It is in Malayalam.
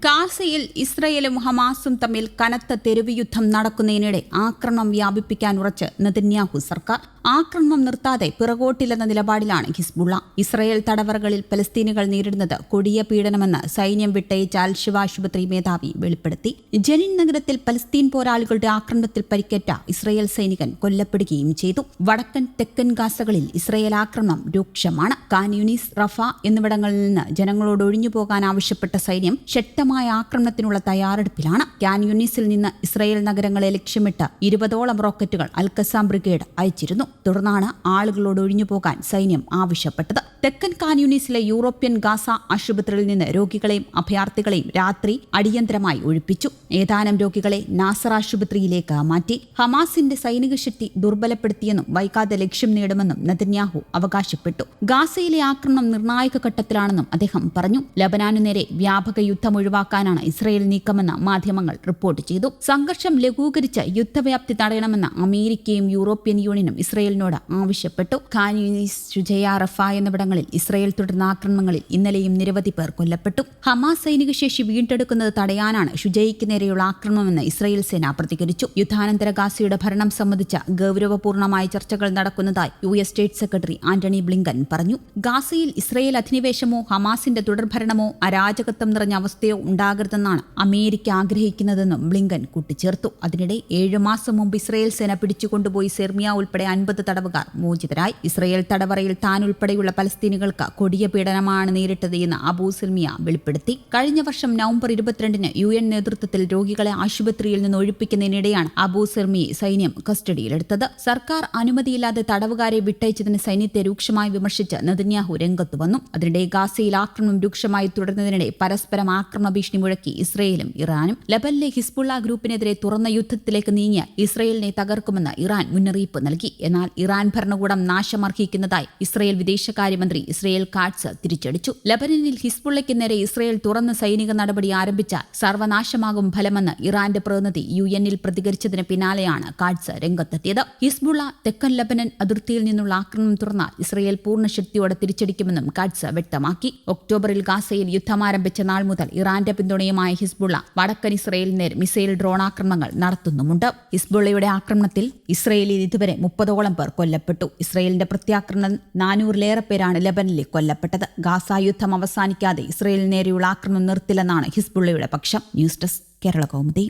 go ഇസ്രയേലും ഹമാസും തമ്മിൽ കനത്ത തെരുവ് യുദ്ധം നടക്കുന്നതിനിടെ ആക്രമണം വ്യാപിപ്പിക്കാൻ ഉറച്ച് നെതന്യാഹു സർക്കാർ. ആക്രമണം നിർത്താതെ പിറകോട്ടില്ലെന്ന നിലപാടിലാണ് ഹിസ്ബുള്ള. ഇസ്രയേൽ തടവറകളിൽ പലസ്തീനുകൾ നേരിടുന്നത് കൊടിയ പീഡനമെന്ന് സൈന്യം വിട്ടയച്ച അൽഷിവ ആശുപത്രി മേധാവി വെളിപ്പെടുത്തി. ജനിൻ നഗരത്തിൽ പലസ്തീൻ പോരാളികളുടെ ആക്രമണത്തിൽ പരിക്കേറ്റ ഇസ്രയേൽ സൈനികൻ കൊല്ലപ്പെടുകയും ചെയ്തു. വടക്കൻ തെക്കൻ ഗാസകളിൽ ഇസ്രയേൽ ആക്രമണം രൂക്ഷമാണ്. കാൻ യുനീസ് റഫ എന്നിവിടങ്ങളിൽ നിന്ന് ജനങ്ങളോട് ഒഴിഞ്ഞു പോകാൻ ആവശ്യപ്പെട്ട സൈന്യം ശക്തമായ ആക്രമണത്തിനുള്ള തയ്യാറെടുപ്പിലാണ്. ക്യാൻ നിന്ന് ഇസ്രയേൽ നഗരങ്ങളെ ലക്ഷ്യമിട്ട് ഇരുപതോളം റോക്കറ്റുകൾ അൽക്കസാം ബ്രിഗേഡ് അയച്ചിരുന്നു. തുടർന്നാണ് ആളുകളോട് ഒഴിഞ്ഞു പോകാൻ സൈന്യം ആവശ്യപ്പെട്ടത്. തെക്കൻ കാൻ യൂണീസിലെ യൂറോപ്യൻ ഗാസ ആശുപത്രിയിൽ നിന്ന് രോഗികളെയും അഭയാർത്ഥികളെയും രാത്രി അടിയന്തരമായി ഒഴിപ്പിച്ചു. ഏതാനും രോഗികളെ നാസർ ആശുപത്രിയിലേക്ക് മാറ്റി. ഹമാസിന്റെ സൈനിക ശക്തി ദുർബലപ്പെടുത്തിയെന്നും വൈകാതെ ലക്ഷ്യം നേടുമെന്നും നെതന്യാഹു അവകാശപ്പെട്ടു. ഗാസയിലെ ആക്രമണം നിർണായക ഘട്ടത്തിലാണെന്നും അദ്ദേഹം പറഞ്ഞു. ലബനാനു നേരെ വ്യാപക യുദ്ധം ഒഴിവാക്കാനാണ് ഇസ്രയേൽ നീക്കമെന്ന് മാധ്യമങ്ങൾ റിപ്പോർട്ട് ചെയ്തു. സംഘർഷം ലഘൂകരിച്ച് യുദ്ധവ്യാപ്തി തടയണമെന്ന് അമേരിക്കയും യൂറോപ്യൻ യൂണിയനും ഇസ്രയേലിനോട് ആവശ്യപ്പെട്ടു. ഖാനീസ് ഷുജയ റഫ എന്നിവിടങ്ങളിൽ ഇസ്രയേൽ തുടർന്ന ആക്രമണങ്ങളിൽ ഇന്നലെയും നിരവധി പേർ കൊല്ലപ്പെട്ടു. ഹമാസ് സൈനിക ശേഷി വീണ്ടെടുക്കുന്നത് തടയാനാണ് ഷുജയ്ക്ക് നേരെയുള്ള ആക്രമണമെന്ന് ഇസ്രയേൽ സേന പ്രതികരിച്ചു. യുദ്ധാനന്തര ഗാസയുടെ ഭരണം സംബന്ധിച്ച ഗൌരവപൂർണമായ ചർച്ചകൾ നടക്കുന്നതായി U S state secretary Antony Blinken പറഞ്ഞു. ഗാസയിൽ ഇസ്രയേൽ അധിനിവേശമോ ഹമാസിന്റെ തുടർഭരണമോ അരാജകത്വം നിറഞ്ഞ അവസ്ഥയോ ഉണ്ടാകരുതെന്നാണ് അമേരിക്ക ആഗ്രഹിക്കുന്നതെന്നും ബ്ലിങ്കൻ കൂട്ടിച്ചേർത്തു. അതിനിടെ ഏഴു മാസം മുമ്പ് ഇസ്രയേൽ സേന പിടിച്ചുകൊണ്ടുപോയി സെർമിയ ഉൾപ്പെടെ അൻപത് തടവുകാർ മോചിതരായി. ഇസ്രയേൽ തടവറയിൽ താൻ ഉൾപ്പെടെയുള്ള പലസ്തീനുകൾക്ക് കൊടിയ പീഡനമാണ് നേരിട്ടത് എന്ന് അബൂ സിൽമിയ വെളിപ്പെടുത്തി. കഴിഞ്ഞ വർഷം നവംബർ ഇരുപത്തിരണ്ടിന് യു എൻ നേതൃത്വത്തിൽ രോഗികളെ ആശുപത്രിയിൽ നിന്ന് ഒഴിപ്പിക്കുന്നതിനിടെയാണ് അബൂ സിർമിയെ സൈന്യം കസ്റ്റഡിയിലെടുത്തത്. സർക്കാർ അനുമതിയില്ലാതെ തടവുകാരെ വിട്ടയച്ചതിന് സൈന്യത്തെ രൂക്ഷമായി വിമർശിച്ച് നെതന്യാഹു രംഗത്തുവന്നു അതിനിടെ ഗാസയിൽ ആക്രമണം രൂക്ഷമായി തുടരുന്നതിനിടെ പരസ്പരം ആക്രമണ ഭീഷണി മുഴക്കി ഇസ്രയേലും ഇറാനും ലബനിലെ ഹിസ്ബുള്ള ഗ്രൂപ്പിനെതിരെ തുറന്ന യുദ്ധത്തിലേക്ക് നീങ്ങിയ ഇസ്രയേലിനെ തകർക്കുമെന്ന് ഇറാൻ മുന്നറിയിപ്പ് നൽകി. എന്നാൽ ഇറാൻ ഭരണകൂടം നാശമർഹിക്കുന്നതായി ഇസ്രയേൽ വിദേശകാര്യമന്ത്രി ഇസ്രയേൽ കാഡ്സ് തിരിച്ചടിച്ചു. ലബനനിൽ ഹിസ്ബുള്ളയ്ക്ക് നേരെ ഇസ്രയേൽ തുറന്ന സൈനിക നടപടി ആരംഭിച്ചാൽ സർവനാശമാകും ഫലമെന്ന് ഇറാന്റെ പ്രതിനിധി യു എന്നിൽ പ്രതികരിച്ചതിന് പിന്നാലെയാണ് കാഡ്സ് രംഗത്തെത്തിയത്. ഹിസ്ബുള്ള തെക്കൻ ലബനൻ അതിർത്തിയിൽ നിന്നുള്ള ആക്രമണം തുറന്നാൽ ഇസ്രയേൽ പൂർണ ശക്തിയോടെ തിരിച്ചടിക്കുമെന്നും കാഡ്സ് വ്യക്തമാക്കി. ഒക്ടോബറിൽ ഗാസയിൽ യുദ്ധം ആരംഭിച്ച നാൾ മുതൽ ഇറാന്റെ പിന്തുണയുമായ ഹിസ്ബുള്ള വടക്കൻ ഇസ്രയേലിന് നേരെ മിസൈൽ ഡ്രോൺ ആക്രമണങ്ങൾ നടത്തുന്നുമുണ്ട്. ഹിസ്ബുള്ളയുടെ ആക്രമണത്തിൽ ഇസ്രയേലിൽ ഇതുവരെ മുപ്പതോളം പേർ കൊല്ലപ്പെട്ടു. ഇസ്രയേലിന്റെ പ്രത്യാക്രമണം നാനൂറിലേറെ പേരാണ് ലബനിലെ കൊല്ലപ്പെട്ടത്. ഗാസ യുദ്ധം അവസാനിക്കാതെ ഇസ്രയേലിന് നേരെയുള്ള ആക്രമണം നിർത്തില്ലെന്നാണ് ഹിസ്ബുള്ളയുടെ പക്ഷം. News desk Kerala Kaumudi.